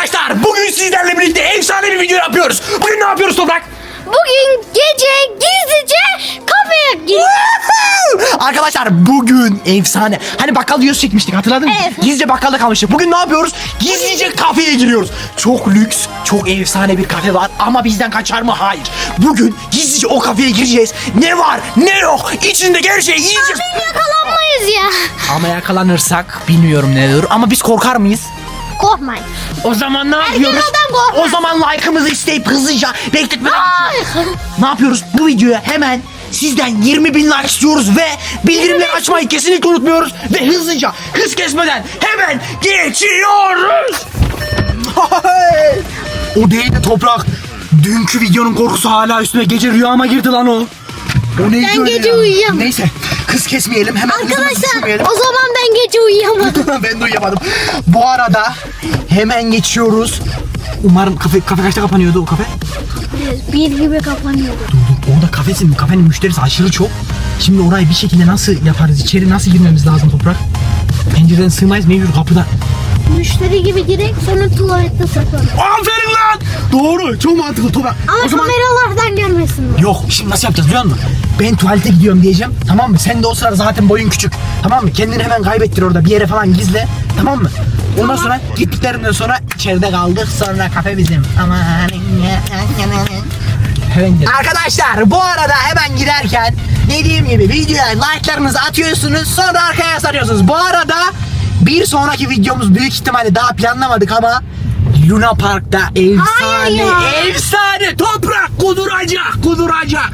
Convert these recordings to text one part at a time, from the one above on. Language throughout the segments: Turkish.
Arkadaşlar bugün sizlerle birlikte efsane bir video yapıyoruz. Bugün ne yapıyoruz Toprak? Bugün gece gizlice kafeye gittik. Arkadaşlar bugün efsane. Hani bakkal videosu çekmiştik hatırladın mı? Evet. Gizlice bakkalda kalmıştık. Bugün ne yapıyoruz? Gizlice kafeye giriyoruz. Çok lüks, çok efsane bir kafe var ama bizden kaçar mı? Hayır. Bugün gizlice o kafeye gireceğiz. Ne var, ne yok. İçinde her şeyi yiyeceğiz. Biz yakalanmayız ya. Ama yakalanırsak bilmiyorum ne olur ama biz korkar mıyız? Korkmayın. O zaman ne yapıyoruz? adam korkmaz. O zaman like'ımızı isteyip hızlıca bekletmeden ne yapıyoruz? Bu videoya hemen sizden 20 bin like istiyoruz ve bildirimleri açmayı kesinlikle unutmuyoruz ve hızlıca hız kesmeden hemen geçiyoruz. o değil de toprak. Dünkü videonun korkusu hala üstüme gece rüyama girdi lan o. O neydi Ben öyle gece ya? uyuyamam. Neyse kız kesmeyelim hemen Arkadaşlar o zaman ben gece uyuyamadım. ben de uyuyamadım. Bu arada hemen geçiyoruz. Umarım kafe, kafe kaçta kapanıyordu o kafe? Bir gibi kapanıyordu. Dur dur orada kafesin, kafenin müşterisi aşırı çok. Şimdi orayı bir şekilde nasıl yaparız? İçeri nasıl girmemiz lazım toprak? Pencereden sığmayız mecbur kapıda. Müşteri gibi girek sonra tuvalette saklanır. Aferin lan! Doğru çok mantıklı toprak. Ama o zaman... kameralardan görmesinler. Yok şimdi nasıl yapacağız biliyor musun? Ben tuvalete gidiyorum diyeceğim tamam mı? Sen de o sırada zaten boyun küçük tamam mı? Kendini hemen kaybettir orada bir yere falan gizle tamam mı? Ondan sonra gittiklerinden sonra içeride kaldık sonra kafe bizim. Aman Hemen gidelim. Arkadaşlar bu arada hemen giderken dediğim gibi videoya like'larınızı atıyorsunuz sonra arkaya sarıyorsunuz. Bu arada bir sonraki videomuz büyük ihtimalle daha planlamadık ama Luna Park'ta efsane ya. efsane toprak kuduracak kuduracak.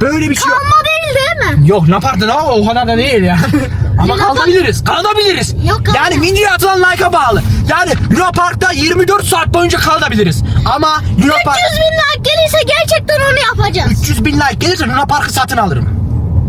Böyle bir şey yok. Ama değil değil mi? Yok Luna Park'ta ne o kadar da değil ya. Ama Luna kalabiliriz. Kalabiliriz. Yok, kalma. yani videoya atılan like'a bağlı. Yani Luna Park'ta 24 saat boyunca kalabiliriz. Ama Luna 300 Park bin like gelirse gerçekten onu yapacağız. 300 bin like gelirse Luna Park'ı satın alırım.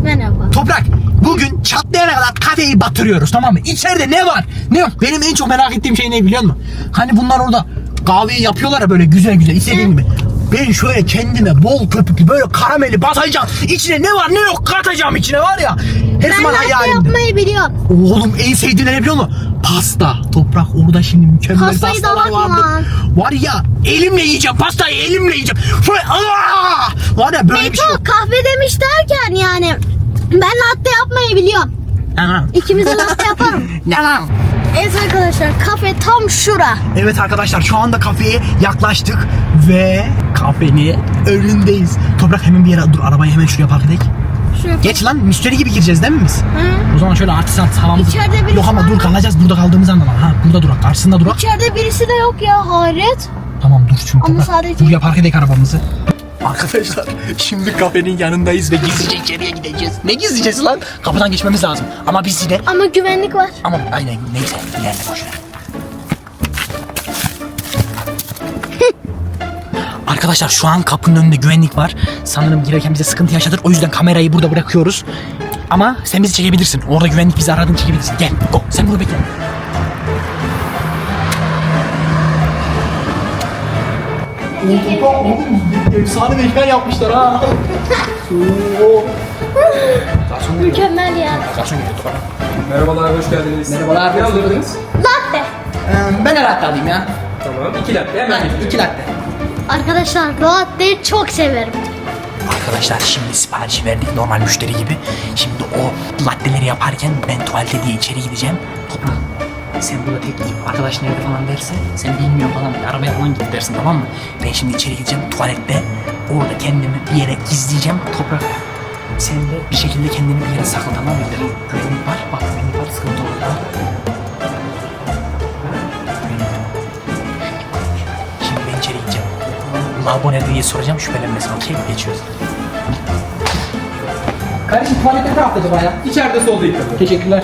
Merhaba. Toprak bugün çatlayana kadar kafeyi batırıyoruz tamam mı? İçeride ne var? Ne yok? Benim en çok merak ettiğim şey ne biliyor musun? Hani bunlar orada kahveyi yapıyorlar ya böyle güzel güzel istediğin gibi. Ben şöyle kendime bol köpüklü böyle karameli basacağım. İçine ne var ne yok katacağım içine var ya. Her Ben zaman hayalimde. yapmayı biliyorum. Oğlum en sevdiğin ne biliyor musun? Pasta. Toprak orada şimdi mükemmel Pastayı da pastalar bakma. Var ya elimle yiyeceğim pastayı elimle yiyeceğim. Şöyle aa! Var ya böyle bir şey yok. Kahve demiş derken yani ben latte yapmayı biliyorum. İkimiz de latte yaparım. Tamam. Evet arkadaşlar kafe tam şura. Evet arkadaşlar şu anda kafeye yaklaştık ve kafenin önündeyiz. Toprak hemen bir yere dur arabayı hemen şuraya park edelim. Şuraya. Geç lan müşteri gibi gireceğiz değil mi biz? Hı. O zaman şöyle artist artist havamızı... İçeride birisi Yok ama dur kalacağız burada kaldığımız anlam. Ha burada durak karşısında durak. İçeride birisi de yok ya hayret. Tamam dur şimdi Ama Toprak. sadece- Buraya park edelim arabamızı. Arkadaşlar şimdi kafenin yanındayız ve gizlice içeriye gideceğiz. Ne gizleyeceğiz lan? Kapıdan geçmemiz lazım. Ama biz yine... Ama güvenlik var. Ama aynen neyse ilerle boşver. Arkadaşlar şu an kapının önünde güvenlik var. Sanırım girerken bize sıkıntı yaşatır. O yüzden kamerayı burada bırakıyoruz. Ama sen bizi çekebilirsin. Orada güvenlik bizi aradığını çekebilirsin. Gel go. Sen bunu bekle. Efsane mekan yapmışlar ha. Mükemmel ya. Merhabalar, hoş geldiniz. Merhabalar. Ne alırdınız? Latte. Ee, ben herhalde alayım ya. Tamam. İki latte hemen getiriyorum. İki latte. Arkadaşlar latteyi çok severim. Arkadaşlar şimdi siparişi verdik normal müşteri gibi. Şimdi o latteleri yaparken ben tuvalete diye içeri gideceğim. Toprak sen burada tek arkadaş nerede falan derse sen bilmiyor falan arabaya falan git dersin tamam mı? Ben şimdi içeri gideceğim tuvalette orada kendimi bir yere gizleyeceğim. Toprak sen de bir şekilde kendini bir yere sakla tamam mı? Güvenlik var bak güvenlik var sıkıntı olur. Şimdi ben içeri gideceğim. Lavabo nerede diye soracağım şüphelenmesin okey geçiyoruz. Kardeşim tuvalet ne tarafta acaba ya? İçeride solda yıkadı. Teşekkürler.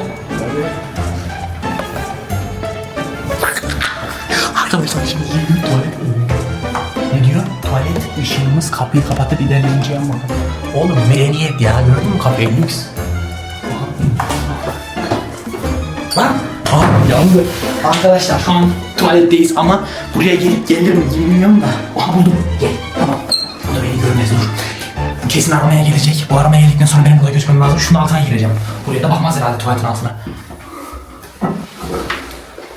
Işığımız kapıyı kapatıp ilerleyince ama. Oğlum medeniyet ya gördün mü kafayı lüks. Lan Aa, yandı. Arkadaşlar şu an tuvaletteyiz ama buraya gelip gelir mi bilmiyorum da. Aha buldum. Gel tamam. Bu da beni görmez dur. Kesin aramaya gelecek. Bu aramaya geldikten sonra benim burada göçmem lazım. Şunun altına gireceğim. Buraya da bakmaz herhalde tuvaletin altına.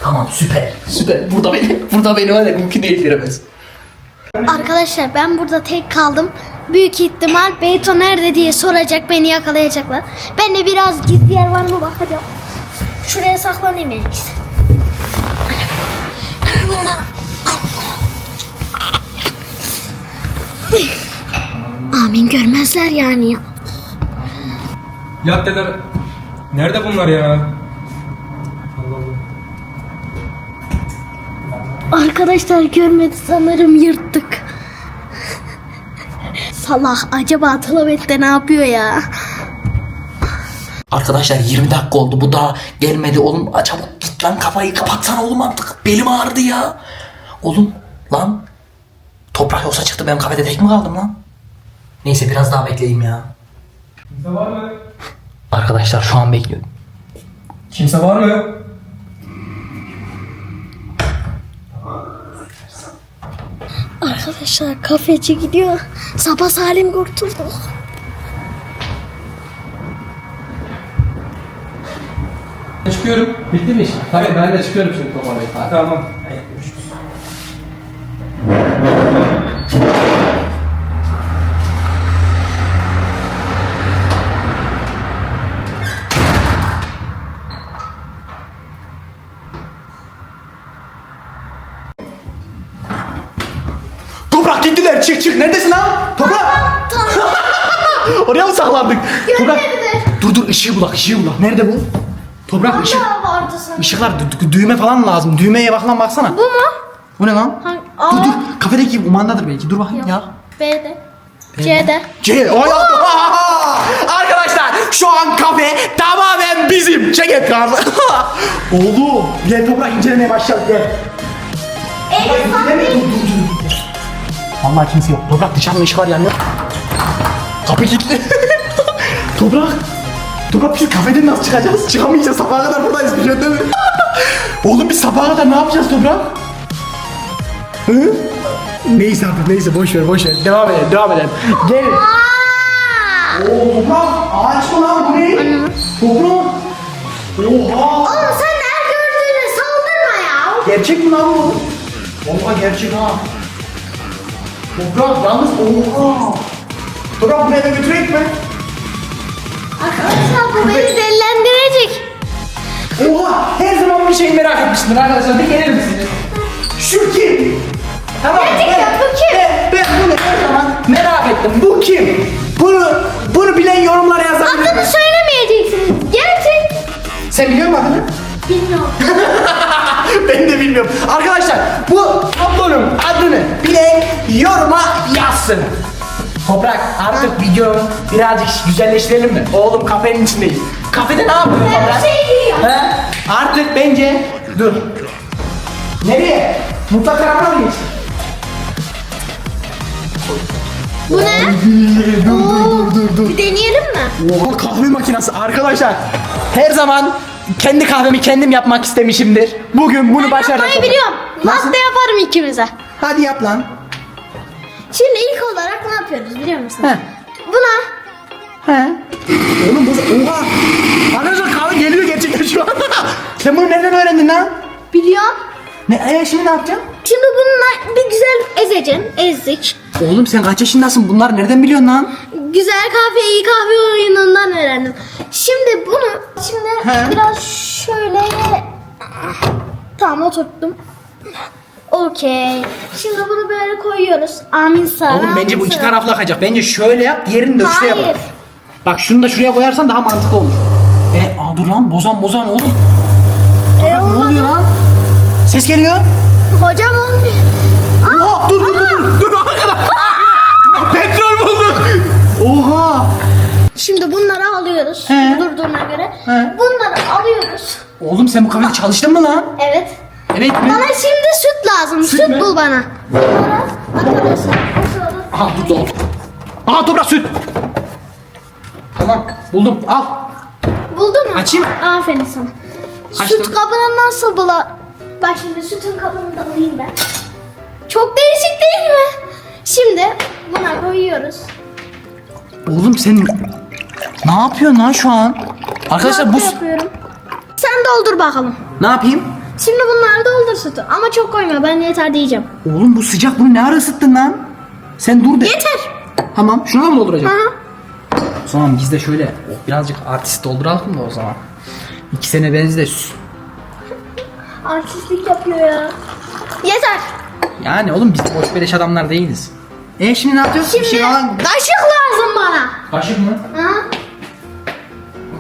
Tamam süper. Süper. Burada beni, burada beni öyle mümkün değil giremez. Arkadaşlar ben burada tek kaldım. Büyük ihtimal Beyto nerede diye soracak beni yakalayacaklar. Ben de biraz gizli yer var mı bakacağım. Şuraya saklanayım en. Amin görmezler yani ya. Ya dede. Nerede bunlar ya? Allah Allah. Arkadaşlar görmedi sanırım yırttık. Salak acaba Tılabet'te ne yapıyor ya? Arkadaşlar 20 dakika oldu bu daha gelmedi oğlum. Çabuk git lan kafayı kapatsana oğlum artık. Belim ağrıdı ya. Oğlum lan. Toprak olsa çıktı ben kafede tek mi kaldım lan? Neyse biraz daha bekleyeyim ya. Kimse var mı? Arkadaşlar şu an bekliyorum. Kimse var mı? Arkadaşlar kafeci gidiyor. Sabah salim kurtulduk. Çıkıyorum. Bitti mi iş? Tabii ben de çıkıyorum şimdi toparlayıp. Tamam. Toprak gittiler çık çık neredesin lan? Toprak. Oraya mı saklandık? Toprak. Dur dur ışığı bulak ışığı bulak. Nerede bu? Toprak ışık. vardı sanırım. Işıklar dü- dü- düğme falan lazım. Düğmeye bak lan baksana. Bu mu? Bu ne lan? Hangi- Dur Aa. dur kafedeki kumandadır belki. Dur bakayım ya. B'de. C'de. C. Oy, Arkadaşlar şu an kafe tamamen bizim. Çek ekranı. Oğlum gel toprak incelemeye başlayalım gel. Dur, dur, dur. Vallahi kimse yok. Toprak dışarıda ışık var yanıyor. Kapı kilitli. Toprak. Toprak biz kafeden nasıl çıkacağız? Çıkamayacağız. Sabaha kadar buradayız biliyorsun değil mi? Oğlum biz sabaha kadar ne yapacağız Toprak? Hı? Neyse artık neyse boş ver boş ver. Devam edelim devam edelim. Gelin. Oo toprak ağaç mı lan bu ne? Toprak. Oha. Oğlum sen her gördüğüne saldırma ya. Gerçek mi lan bu? Vallahi gerçek ha. Toprak yalnız oha. Toprak bunu eve götüreyim mi? Arkadaşlar bu beni delilendirecek. Oha her zaman bir şey merak etmiştim arkadaşlar bir gelir misiniz? Şu kim? Tamam. Gerçekten ben- bu kim? Ben, ben bunu her zaman merak ettim. Bu kim? Bunu bunu bilen yorumlara yazabilir. Adını söylemeyeceksiniz. Gerçek. Sen biliyor musun adını? Bilmiyorum. ben de bilmiyorum. Arkadaşlar bu tablonun adını bilen yoruma yazsın. Toprak artık videoyu birazcık güzelleştirelim mi? Oğlum kafenin içindeyim. Kafede ne yapıyorsun Ben Toprak? şey. He? Artık bence dur. Nereye? Mutfak tarafına mı geçtin? Bu ne? dur dur dur dur. Bir deneyelim mi? Oha kahve makinesi arkadaşlar. Her zaman kendi kahvemi kendim yapmak istemişimdir. Bugün bunu başardım. Yapmayı biliyorum. Nasıl? Latte yaparım ikimize. Hadi yap lan. Şimdi ilk olarak ne yapıyoruz biliyor musun? He. Buna He. Oğlum bu oha. Arkadaşlar kahve geliyor gerçekten şu an. Sen bunu nereden öğrendin lan? biliyorum. Ne, e, şimdi ne yapacaksın? Şimdi bununla bir güzel ezeceksin. Ezdik. Oğlum sen kaç yaşındasın? Bunlar nereden biliyorsun lan? Güzel kahve iyi kahve oyunundan öğrendim. Şimdi bunu şimdi He. biraz şöyle tamam oturttum. Okey. Şimdi bunu böyle koyuyoruz. Amin sana. Oğlum bence bu amin iki sana. taraflı akacak. Bence şöyle yap, diğerini de şuraya Hayır. bak. Bak şunu da şuraya koyarsan daha mantıklı olur. E, aa, dur lan bozan bozan oğlum. E, Ne olmadı. oluyor lan? Ses geliyor. Hocam olmuyor. Oha dur dur dur. Dur Petrol bulduk. Oha. Şimdi bunları alıyoruz. He. Durduğuna göre. He. Bunları alıyoruz. Oğlum sen bu kafede çalıştın mı lan? Evet. Evet mi? Bana şimdi süt lazım. Süt Süt, mü? bul bana. Sonra arkadaşlar o sırada Aha dur dur. Aha toprak süt. Tamam buldum al. Buldun mu? Açayım. Aferin sana. Açtım. Süt kabını nasıl bula? Bak şimdi sütün kabını da alayım ben. Çok değişik değil mi? Şimdi buna koyuyoruz. Oğlum sen ne yapıyorsun lan şu an? Arkadaşlar bu yapıyorum. Sen doldur bakalım. ne yapayım? Şimdi bunları doldur sütü. Ama çok koyma ben yeter diyeceğim. Oğlum bu sıcak bunu ne ara ısıttın lan? Sen dur de. Yeter. Tamam şuna da mı dolduracak? Hı hı. O zaman biz de şöyle oh, birazcık artist dolduralım da o zaman. İki sene benzi de süs. Artistlik yapıyor ya. Yeter. Yani oğlum biz boş beleş adamlar değiliz. E şimdi ne yapıyoruz? Şimdi Bir şey alalım. kaşık lazım bana. Kaşık mı? Ha?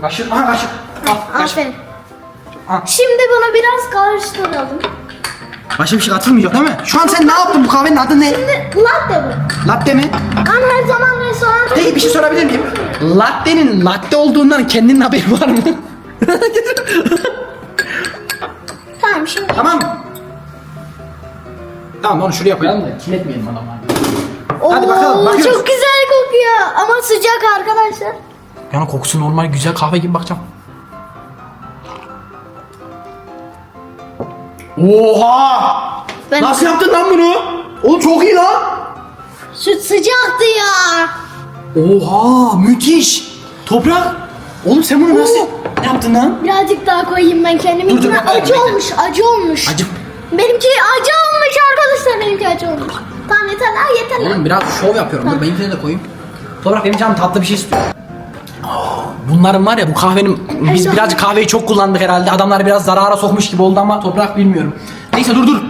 Kaşık. Aha kaşık. Al kaşık. Aferin. Al. Şimdi bunu biraz karıştıralım. Başka bir şey atılmayacak değil mi? Şu an sen ne yaptın? Bu kahvenin adı ne? Şimdi latte bu. Latte mi? Ben her zaman restoranda... Peki bir şey sorabilir miyim? Latte'nin latte olduğundan kendinin haberi var mı? Tamam şimdi. tamam? Tamam onu şuraya koyalım da kirletmeyelim adamları. Oo, Hadi bakalım, bakıyoruz. Çok güzel kokuyor ama sıcak arkadaşlar. Yani kokusu normal güzel kahve gibi bakacağım. Oha! Ben Nasıl yaptın lan bunu? Oğlum çok iyi lan. süt sıcaktı ya. Oha müthiş. Toprak. Oğlum sen bunu nasıl ne yaptın lan? Birazcık daha koyayım ben kendime. Dur, dur, bekle, acı bekle. olmuş, acı olmuş. Acı. Benimki acı olmuş arkadaşlar, benimki acı olmuş. Tamam yeter lan, yeter lan. Oğlum biraz şov yapıyorum. Dur benimkini de koyayım. Toprak benim canım tatlı bir şey istiyor. Bunların var ya bu kahvenin biz çok- birazcık kahveyi çok kullandık herhalde. Adamlar biraz zarara sokmuş gibi oldu ama toprak bilmiyorum. Neyse dur dur.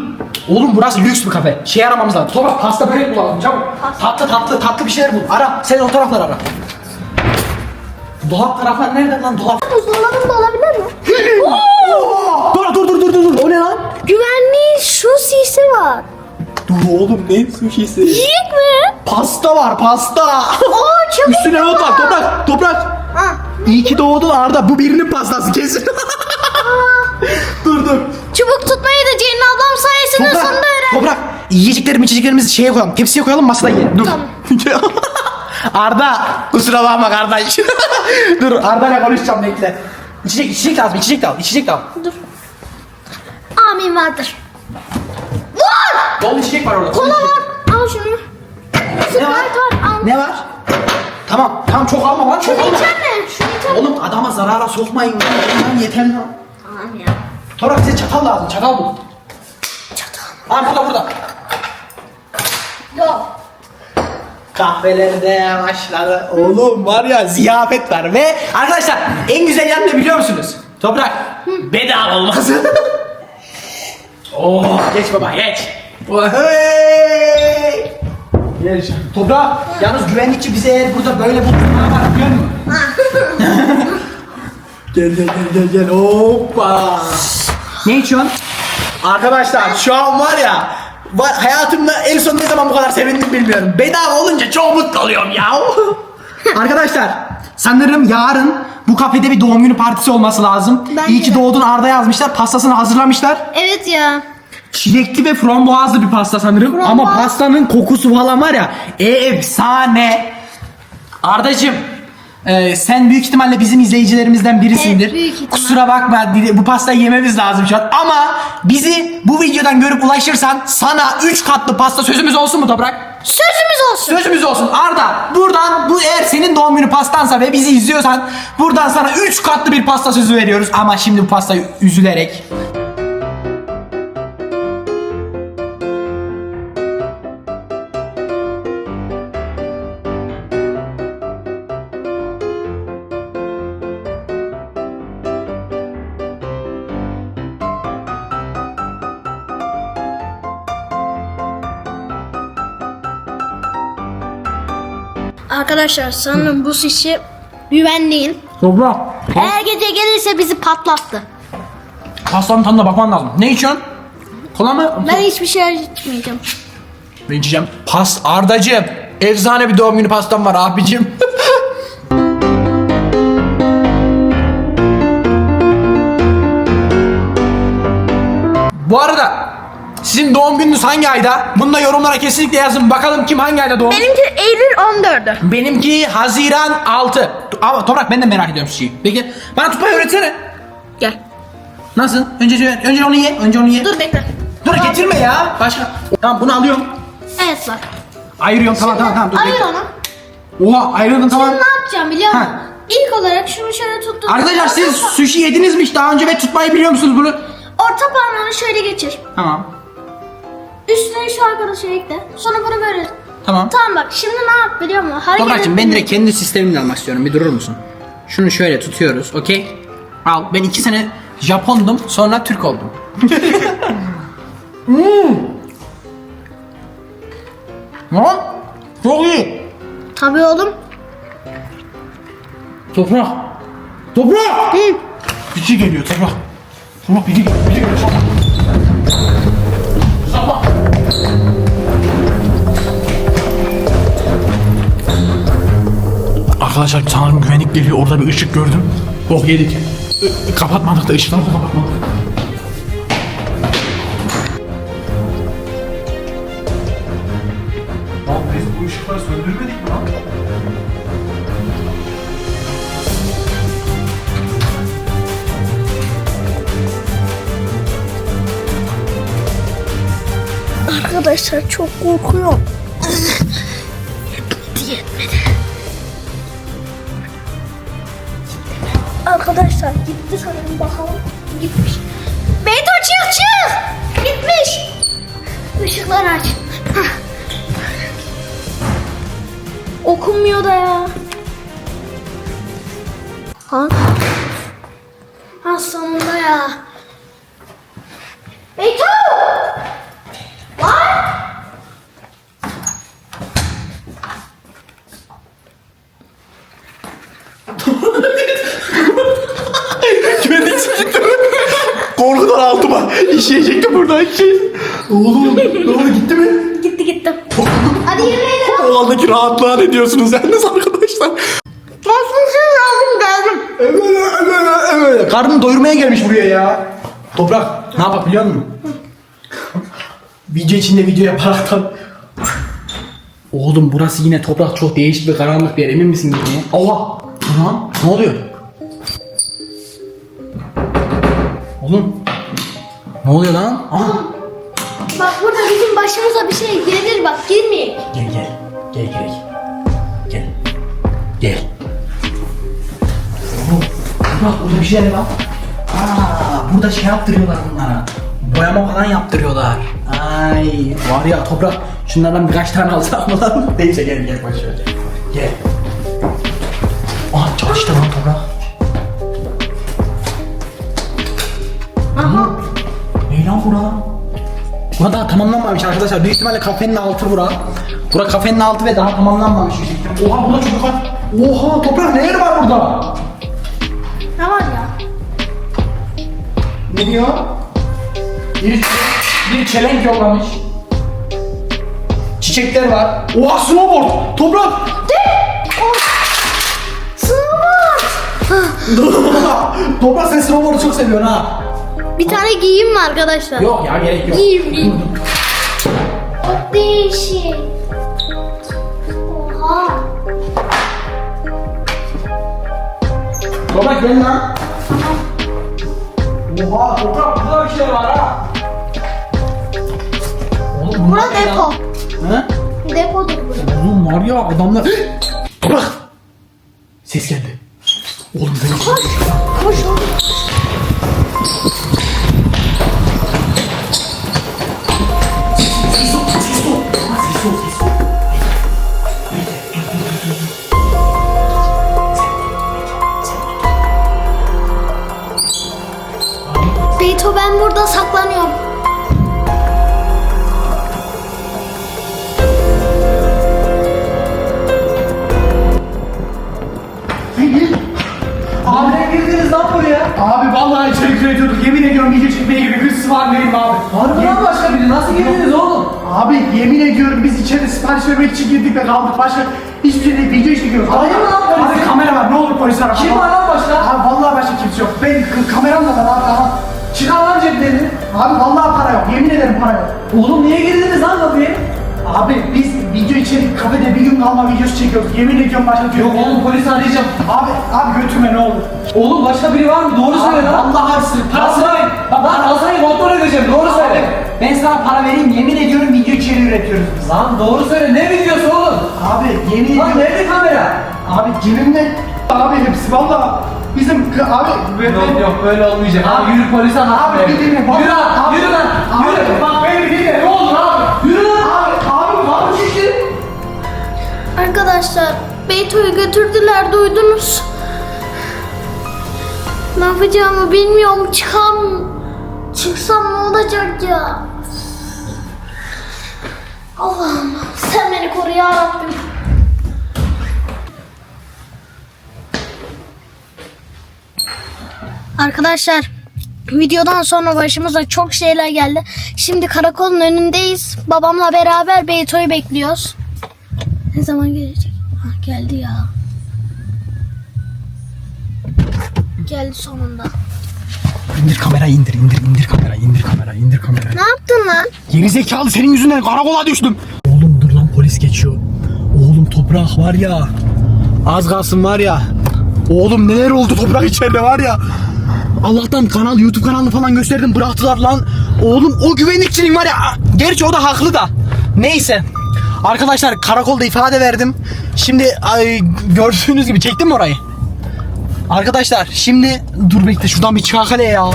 Oğlum burası lüks bir kafe. Şey aramamız lazım. Toprak pasta börek bulalım çabuk. Tatlı tatlı tatlı bir şeyler bul. Ara. Sen o tarafları ara. Dolap taraflar nerede lan dolap? Buzdolabında olabilir mi? Dur dur dur dur dur. O ne lan? Güvenliğin şu sisi var. Dur oğlum ne suşisi? Yiyik mi? Pasta var pasta. Oo çabuk. Üstüne not var toprak toprak. Ha. İyi ki doğdun Arda. Bu birinin pastası kesin. dur dur. Çubuk tutmayı da Ceylin ablam sayesinde Toprak. sonunda öğrendim. Toprak. Yiyeceklerimizi içeceklerimizi şeye koyalım. Tepsiye koyalım masada yiyelim. Dur. Arda. Kusura bakma kardeş. dur Arda'yla konuşacağım bekle. İçecek, içecek lazım. içecek de al. içecek de al. Dur. Amin vardır. Dolu içecek var orada. Kola var. Al şunu. Ne var? Sprite var. Al. Ne var? Tamam. Tamam çok alma lan. Çok Şunu alma. içer Şunu içer Oğlum adama zarara sokmayın. Lan yeter lan. Tamam ya. Toprak bize çatal lazım. Çatal bul. Çatal. Ha burada burada. Yok. Kahvelerde başladı. Oğlum var ya ziyafet var ve arkadaşlar en güzel yanı ne biliyor musunuz? Toprak bedava olması. oh geç baba geç. Oh, hey. Geç. Toprak yalnız güvenlikçi bize eğer burada böyle bu durumlar var biliyor musun? gel gel gel gel gel hoppa. Ne içiyorsun? Arkadaşlar şu an var ya var, hayatımda en son ne zaman bu kadar sevindim bilmiyorum. Bedava olunca çok mutlu oluyorum ya. Arkadaşlar sanırım yarın bu kafede bir doğum günü partisi olması lazım. Bence İyi ki de. doğdun Arda yazmışlar. Pastasını hazırlamışlar. Evet ya. Çilekli ve frambuazlı bir pasta sanırım. Frambuaz. Ama pastanın kokusu falan var ya efsane. Ardacığım e, sen büyük ihtimalle bizim izleyicilerimizden birisindir. Evet, büyük. Kusura bakma bu pastayı yememiz lazım şu an. Ama bizi bu videodan görüp ulaşırsan sana 3 katlı pasta sözümüz olsun mu Toprak? Sözümüz olsun. Sözümüz olsun Arda. Buradan bu eğer senin doğum günü pastansa ve bizi izliyorsan buradan sana 3 katlı bir pasta sözü veriyoruz. Ama şimdi bu pastayı üzülerek Arkadaşlar sanırım bu şişi güvenliğin. Toprak. Eğer gece gelirse bizi patlattı. Pastanın tadına bakman lazım. Ne içiyorsun? Kola mı? Ben hiçbir şey içmeyeceğim. Ben içeceğim. Pas Ardacığım. Efsane bir doğum günü pastam var abicim. Bu arada sizin doğum gününüz hangi ayda? Bunu da yorumlara kesinlikle yazın. Bakalım kim hangi ayda doğum? Benimki Eylül 14'ü. Benimki Haziran 6. Ama Toprak ben de merak ediyorum şeyi. Peki bana tutmayı öğretsene. Gel. Nasıl? Önce önce onu ye. Önce onu ye. Dur bekle. Dur getirme ya. Başka. Tamam bunu alıyorum. Evet bak. Ayırıyorum tamam tamam tamam. Dur, Ayır bekle. onu. Oha ayırdın tamam. Şimdi ne yapacağım biliyor musun? Ha. İlk olarak şunu şöyle tuttum. Arkadaşlar siz sushi yediniz mi hiç daha önce ve tutmayı biliyor musunuz bunu? Orta parmağını şöyle geçir. Tamam. Üstüne şu arkadaşı ekle. Sonra bunu böyle. Tamam. Tamam bak şimdi ne yap biliyor musun? Hareket Toprak'cığım ben direkt kendi sistemimle almak istiyorum. Bir durur musun? Şunu şöyle tutuyoruz, okey? Al, ben iki sene Japondum, sonra Türk oldum. hmm. Lan, çok iyi. Tabii oğlum. Toprak. Toprak. Bir şey geliyor toprak. Toprak biri geliyor. Biri geliyor. Toprak. Arkadaşlar sanırım güvenlik geliyor. Orada bir ışık gördüm. Bok yedik. Ö- Kapatmadık da ışıkları kapatmadık. Lan biz bu ışıkları söndürmedik mi lan? Arkadaşlar çok korkuyorum. Gitti sanırım bakalım. Gitmiş. Beto çık çık. Gitmiş. Işıkları aç. Hah. Okunmuyor da ya. Oğlum ne oldu gitti mi? Gitti gitti. Hadi yürüyelim. O andaki rahatlığa ne diyorsunuz yalnız arkadaşlar? Basmışsın aldım geldim. Evet evet evet. Karnını doyurmaya gelmiş buraya ya. Toprak ne yapar biliyor musun? video içinde video yaparaktan. Oğlum burası yine toprak çok değişik bir karanlık bir yer emin misin gitmeye? Allah. Lan ne oluyor? Oğlum. Ne oluyor lan? Aa. Bak burada bizim başımıza bir şey gelir bak girmeyin. Gel gel. Gel gel. Gel. Gel. Oğlum. Bak burada bir şey var. Aa, burada şey yaptırıyorlar bunlara. Boyama falan yaptırıyorlar. Ay var ya toprak şunlardan birkaç tane alsak mı lan? Neyse gel gel boş ver. Gel. Bura daha tamamlanmamış arkadaşlar. Büyük ihtimalle kafenin altı bura. Bura kafenin altı ve daha tamamlanmamış. Oha burada çocuk var. Oha toprak neler var burada? Ne var ya? Ne diyor? Bir, bir çelenk yollamış. Çiçekler var. Oha snowboard. Toprak. toprak sen snowboard'u çok seviyorsun ha. Bir tane giyeyim mi arkadaşlar? Yok ya gerek yok. Giyeyim giyeyim. Çok değişik. Oha. Toprak gel lan. Oha toprak burada bir şey var ha. Oğlum ne depo. Hı? Depodur bu. Oğlum var ya adamlar... Ses geldi. Oğlum ben... Koş oğlum. Sipariş vermek için girdik ve kaldık. Başka hiçbir şey değil. Video çekiyoruz. Arayın Abi- lan polisi. Abi kamera var. Ne olur polis ara. Kim var lan başka? Abi vallahi başka kimse yok. Ben kameram da var abi. Aha. Çıkar lan ceplerini. Abi vallahi para yok. Yemin ederim para yok. Oğlum niye girdiniz lan kapıya? Abi biz video içerik kafede bir gün kalma videosu çekiyoruz. Yemin ediyorum başka bir şey Yok oğlum polisi arayacağım. Abi, abi götürme ne olur. Oğlum başka biri var mı? Doğru söyle lan. Allah arsın. Parasını ver. Bak lan alsayı kontrol edeceğim. Doğru söyle. Ben sana para vereyim. Yemin ediyorum video içeriği üretiyoruz biz. Lan doğru söyle. Ne videosu oğlum? Abi yemin Lan ediyorum. nerede kamera? Abi cebimde. Abi hepsi valla. bizim k- abi Yok yok böyle olmayacak. Abi yürü polise anlat. Abi bak- Yürü lan. Abi, Yürü lan. Abi, Yürü. Bak beni dinle. Beyto'yu götürdüler duydunuz. Ne yapacağımı bilmiyorum çıkam. Çıksam ne olacak ya? Allah'ım sen beni koru ya Rabbim. Arkadaşlar videodan sonra başımıza çok şeyler geldi. Şimdi karakolun önündeyiz. Babamla beraber Beyto'yu bekliyoruz. Ne zaman gelecek? Geldi ya. Geldi sonunda. İndir kamerayı indir indir indir kamerayı indir kamerayı indir kamerayı. Ne yaptın lan? Geri zekalı senin yüzünden karakola düştüm. Oğlum dur lan polis geçiyor. Oğlum toprak var ya. Az kalsın var ya. Oğlum neler oldu toprak içeride var ya. Allah'tan kanal YouTube kanalını falan gösterdim bıraktılar lan. Oğlum o güvenlikçinin var ya. Gerçi o da haklı da. Neyse. Arkadaşlar karakolda ifade verdim. Şimdi ay, gördüğünüz gibi çektim mi orayı? Arkadaşlar şimdi dur bekle şuradan bir çıkak hele ya.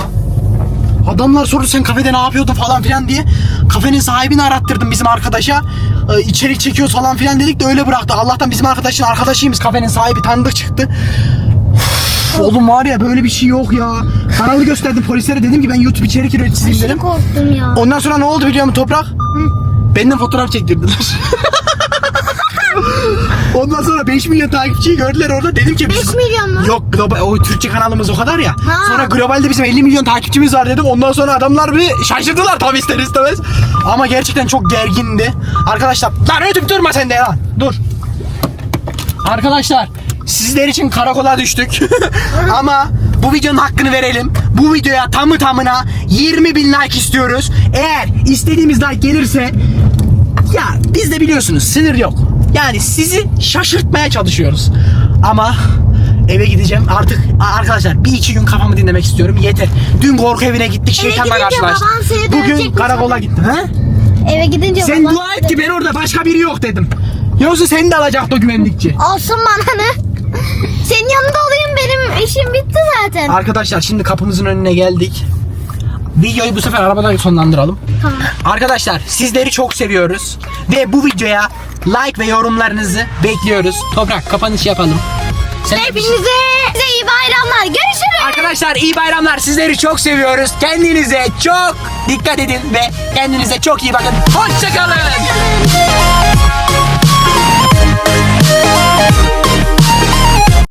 Adamlar sordu sen kafede ne yapıyordun falan filan diye. Kafenin sahibini arattırdım bizim arkadaşa. Ee, içerik çekiyoruz falan filan dedik de öyle bıraktı. Allah'tan bizim arkadaşın arkadaşıymış kafenin sahibi tanıdık çıktı. Üf, Oğlum var ya böyle bir şey yok ya. Kanalı gösterdim polislere dedim ki ben YouTube içerik üreticiyim dedim. Korktum ya. Ondan sonra ne oldu biliyor musun Toprak? Benden fotoğraf çektirdiler. Ondan sonra 5 milyon takipçiyi gördüler orada. Dedim ki 5 milyon mu? Yok global o Türkçe kanalımız o kadar ya. Ha. Sonra globalde bizim 50 milyon takipçimiz var dedim. Ondan sonra adamlar bir şaşırdılar tabii ister istemez. Ama gerçekten çok gergindi. Arkadaşlar lan ötüp durma sen de lan. Dur. Arkadaşlar sizler için karakola düştük. Ama bu videonun hakkını verelim. Bu videoya tamı tamına 20 bin like istiyoruz. Eğer istediğimiz like gelirse ya biz de biliyorsunuz sınır yok. Yani sizi şaşırtmaya çalışıyoruz. Ama eve gideceğim artık arkadaşlar bir iki gün kafamı dinlemek istiyorum yeter. Dün korku evine gittik şeytanla karşılaştık. Bugün karakola gittim. Ha? Eve gidince Sen babam- dua et ki ben orada başka biri yok dedim. Yoksa seni de alacaktı o güvenlikçi. Olsun bana ne? Senin yanında olayım benim işim bitti zaten. Arkadaşlar şimdi kapımızın önüne geldik. Videoyu bu sefer arabadan sonlandıralım. Tamam. Arkadaşlar sizleri çok seviyoruz. Ve bu videoya like ve yorumlarınızı bekliyoruz. Toprak kapanış yapalım. Sen Hepinize size iyi bayramlar. Görüşürüz. Arkadaşlar iyi bayramlar. Sizleri çok seviyoruz. Kendinize çok dikkat edin ve kendinize çok iyi bakın. Hoşçakalın.